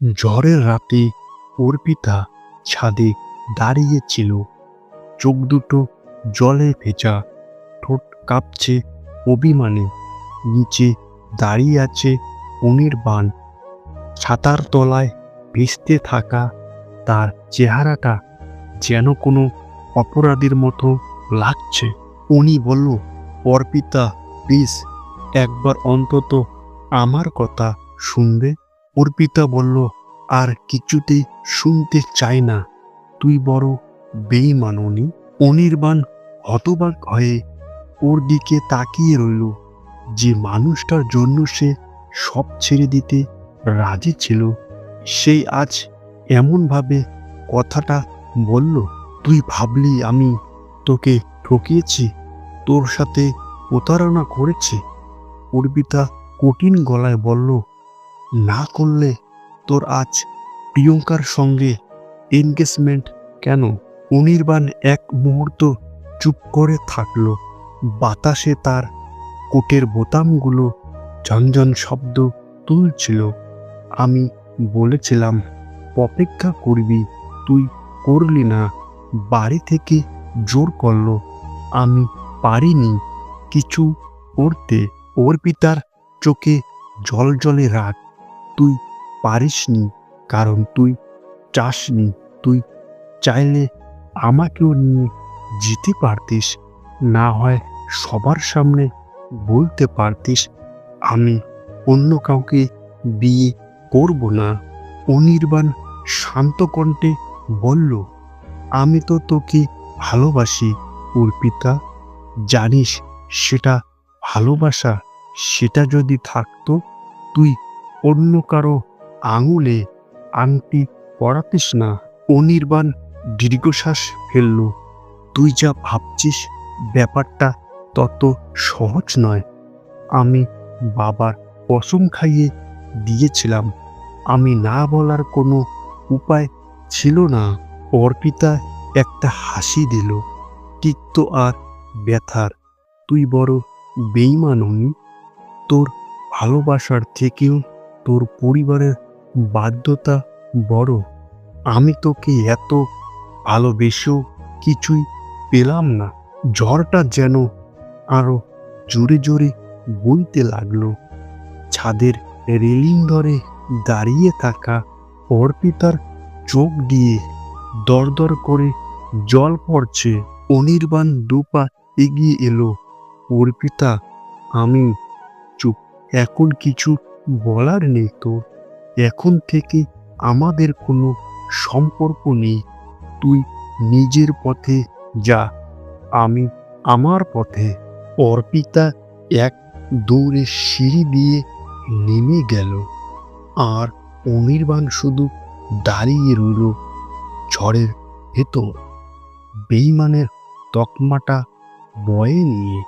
ঝড়ের রাতে অর্পিতা ছাদে দাঁড়িয়েছিল। চোখ দুটো জলে ভেজা, ঠোঁট কাঁপছে অভিমানে, নিচে দাঁড়িয়ে আছে অনির্বাণ ছাতার তলায় ভেস্তে থাকা তার চেহারাটা যেন কোনো অপরাধীর মতো লাগছে। উনি বলল, অর্পিতা প্লিজ একবার অন্তত আমার কথা শুনবে। অর্পিতা বলল, আর কিছুতেই শুনতে চাই না। তুই বড় বেইমাননি অনির্বাণ, হতবাক হয়ে ওর দিকে তাকিয়ে রইল। যে মানুষটার জন্য সে সব ছেড়ে দিতে রাজি ছিল সেই আজ এমনভাবে কথাটা বলল, তুই ভাবলি আমি তোকে ঠকিয়েছি, তোর সাথে প্রতারণা করেছি? অর্পিতা কঠিন গলায় বলল না করলে তোর আজ প্রিয়ঙ্কার সঙ্গে এনগেজমেন্ট কেন? অনির্বাণ এক মুহূর্ত চুপ করে থাকল। বাতাসে তার কোটের বোতামগুলো ঝনঝন শব্দ তুলছিল। আমি বলেছিলাম, অপেক্ষা করবি, তুই করলি না। বাড়ি থেকে জোর করল। আমি পারিনি কিছু করতে। অর্পিতার চোখে জল জলে রাগ। তুই পারিসনি, কারণ তুই চাসনি। তুই চাইলে আমাকেও নিয়ে যেতে পারতিস, না হয় সবার সামনে বলতে পারতিস, আমি অন্য কাউকে বিয়ে করব না। অনির্বাণ শান্ত কণ্ঠে বলল, আমি তো তোকে ভালোবাসি, অর্পিতা। জানিস, সেটা ভালোবাসা, সেটা যদি থাকতো, তুই অন্য কারও আঙুলে আংটি পড়াতিস না। অনির্বাণ দীর্ঘশ্বাস ফেলল। তুই যা ভাবছিস, ব্যাপারটা তত সহজ নয়। আমি বাবার পশম খাইয়ে দিয়েছিলাম। আমি না বলার কোনো উপায় ছিল না। অর্পিতা একটা হাসি দিল। তিক্ত আর ব্যথার। তুই বড় বেইমান হনি তোর ভালোবাসার থেকেও তোর পরিবারের বাধ্যতা বড়। আমি তোকে এত ভালোবেসেও কিছুই পেলাম না। ঝড়টা যেন আরও জোরে জোরে বইতে লাগল। ছাদের রেলিং ধরে দাঁড়িয়ে থাকা অর্পিতার চোখ দিয়ে দরদর করে জল পড়ছে। অনির্বাণ দুপা এগিয়ে এলো, অর্পিতা, আমি চুপ। এখন কিছু বলার নেই তো। এখন থেকে আমাদের কোনো সম্পর্ক নেই। তুই নিজের পথে যা। আমি আমার পথে। অর্পিতা এক দৌড়ে সিঁড়ি দিয়ে নেমে গেল। আর অনির্বাণ শুধু দাঁড়িয়ে রইল ঝড়ের ভেতর। বেইমানের তকমাটা বয়ে নিয়ে